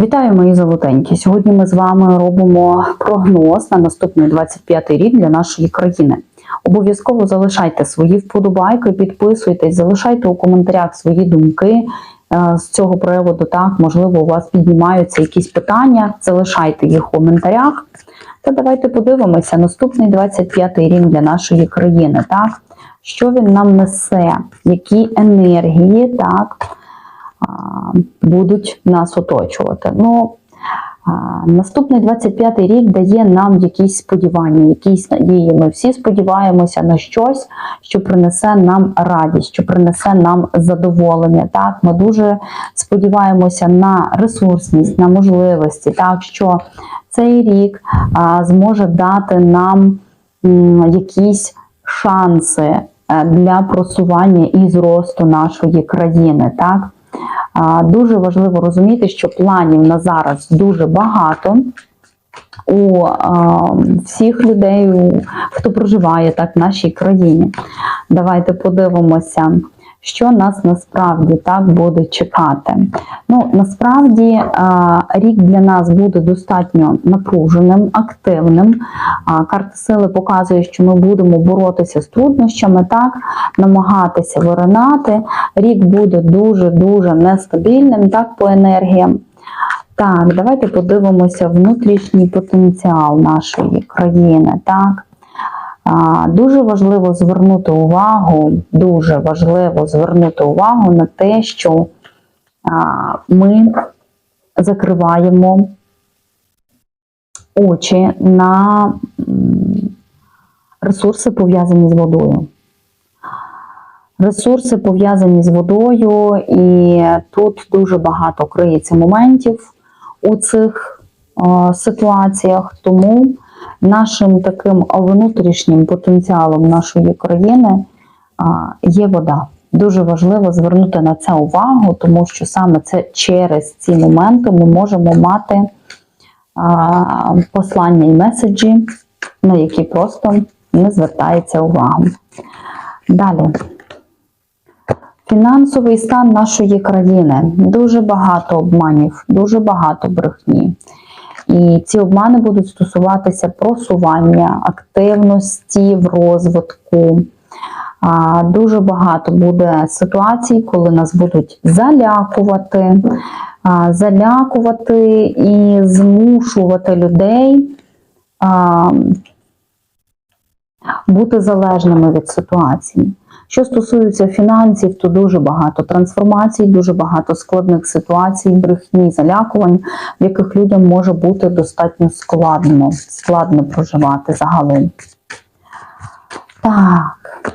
Вітаю, мої золотенькі! Сьогодні ми з вами робимо прогноз на наступний 25 рік для нашої країни. Обов'язково залишайте свої вподобайки, підписуйтесь, залишайте у коментарях свої думки е, з цього приводу. Так, можливо, у вас піднімаються якісь питання. Залишайте їх у коментарях. Та давайте подивимося наступний 25 рік для нашої країни. Так, що він нам несе, які енергії, так будуть нас оточувати. Ну, наступний 25-й рік дає нам якісь сподівання, якісь надії. Ми всі сподіваємося на щось, що принесе нам радість, що принесе нам задоволення. Так, ми дуже сподіваємося на ресурсність, на можливості, так що цей рік а, зможе дати нам м, якісь шанси е, для просування і зросту нашої країни. Так? Дуже важливо розуміти, що планів на зараз дуже багато. У а, всіх людей, хто проживає так в нашій країні. Давайте подивимося, що нас насправді так буде чекати. Ну, насправді рік для нас буде достатньо напруженим, активним. Карта сили показує, що ми будемо боротися з труднощами, так, намагатися виринати. Рік буде дуже-дуже нестабільним, так, по енергіям. Так, давайте подивимося внутрішній потенціал нашої країни. Так. Дуже важливо звернути увагу, дуже важливо звернути увагу на те, що ми закриваємо очі на ресурси, пов'язані з водою. Ресурси пов'язані з водою, і тут дуже багато криється моментів у цих ситуаціях. Тому нашим таким внутрішнім потенціалом нашої країни є вода. Дуже важливо звернути на це увагу, тому що саме це через ці моменти ми можемо мати послання і меседжі, на які просто не звертається увага. Далі. Фінансовий стан нашої країни дуже багато обманів, дуже багато брехні. І ці обмани будуть стосуватися просування, активності в розвитку. Дуже багато буде ситуацій, коли нас будуть залякувати, залякувати і змушувати людей бути залежними від ситуації. Що стосується фінансів, то дуже багато трансформацій, дуже багато складних ситуацій, брехні, залякувань, в яких людям може бути достатньо складно, складно проживати загалом. Так,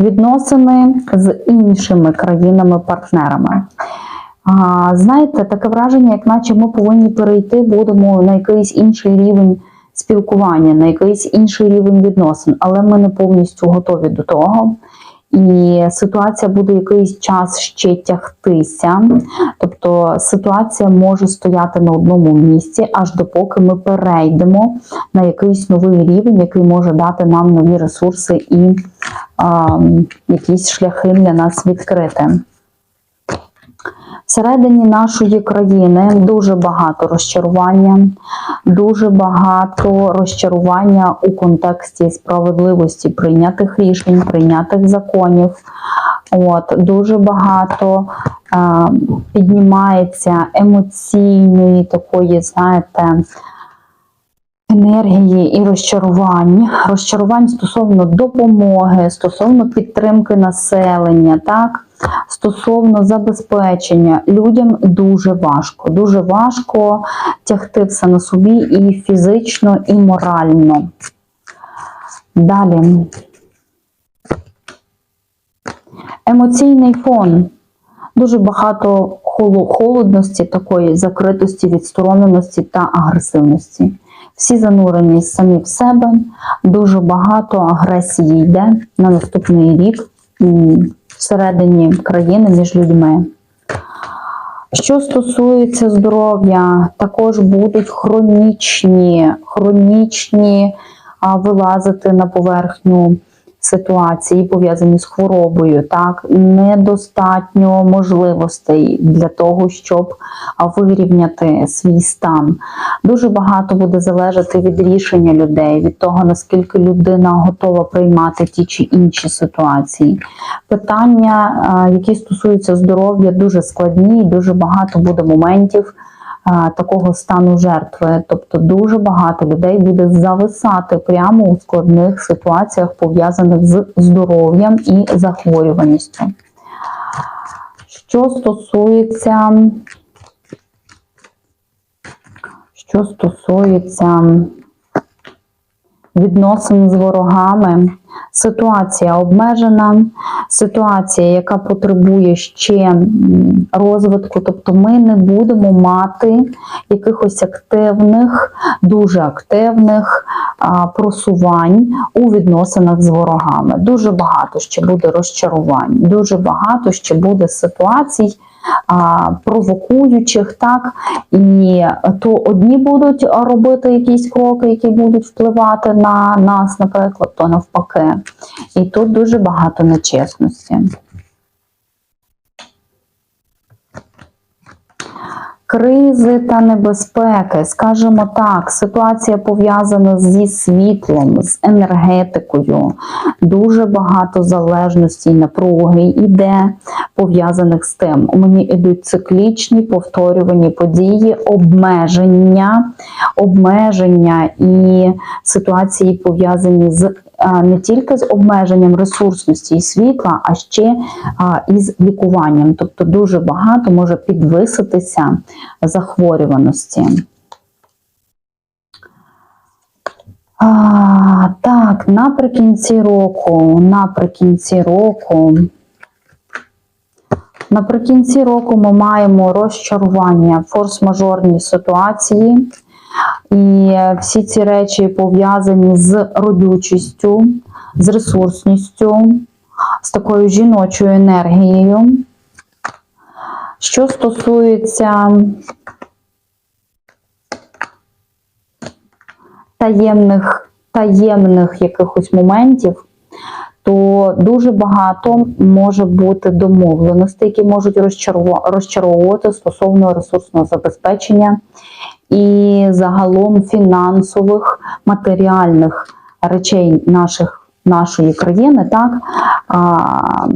відносини з іншими країнами-партнерами. Знаєте, таке враження, як наче ми повинні перейти, будемо на якийсь інший рівень спілкування, на якийсь інший рівень відносин, але ми не повністю готові до того. І ситуація буде якийсь час ще тягтися. Тобто ситуація може стояти на одному місці, аж допоки ми перейдемо на якийсь новий рівень, який може дати нам нові ресурси і а, якісь шляхи для нас відкрити. Всередині нашої країни дуже багато розчарування, дуже багато розчарування у контексті справедливості прийнятих рішень, прийнятих законів. От, Дуже багато е, піднімається емоційної такої, знаєте, енергії і розчарувань, розчарувань стосовно допомоги, стосовно підтримки населення, так? Стосовно забезпечення, людям дуже важко. Дуже важко тягти все на собі і фізично, і морально. Далі. Емоційний фон. Дуже багато холодності, такої закритості, відстороненості та агресивності. Всі занурені самі в себе, дуже багато агресії йде на наступний рік всередині країни між людьми. Що стосується здоров'я, також будуть хронічні, хронічні а, вилазити на поверхню ситуації, пов'язані з хворобою, так недостатньо можливостей для того, щоб вирівняти свій стан. Дуже багато буде залежати від рішення людей, від того наскільки людина готова приймати ті чи інші ситуації. Питання, які стосуються здоров'я, дуже складні, і дуже багато буде моментів такого стану жертви. Тобто дуже багато людей буде зависати прямо у складних ситуаціях, пов'язаних з здоров'ям і захворюваністю. Що стосується, що стосується відносин з ворогами, ситуація обмежена, ситуація, яка потребує ще розвитку, тобто ми не будемо мати якихось активних, дуже активних просувань у відносинах з ворогами. Дуже багато ще буде розчарувань, дуже багато ще буде ситуацій. Провокуючих, так і то одні будуть робити якісь кроки, які будуть впливати на нас, наприклад, то навпаки. І тут дуже багато нечесності. Кризи та небезпеки, скажімо так, ситуація пов'язана зі світлом, з енергетикою. Дуже багато залежностей, напруги іде пов'язаних з тим. У мені йдуть циклічні повторювані події, обмеження, обмеження і ситуації пов'язані з не тільки з обмеженням ресурсності і світла, а ще а, і з лікуванням. Тобто дуже багато може підвиситися захворюваності. А, так, наприкінці року, наприкінці року. Наприкінці року ми маємо розчарування, форс-мажорні ситуації. І всі ці речі пов'язані з родючістю, з ресурсністю, з такою жіночою енергією. Що стосується таємних, таємних якихось моментів, то дуже багато може бути домовленостей, які можуть розчаровувати стосовно ресурсного забезпечення і загалом фінансових, матеріальних речей наших, нашої країни, так, а,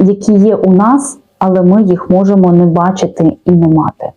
які є у нас, але ми їх можемо не бачити і не мати.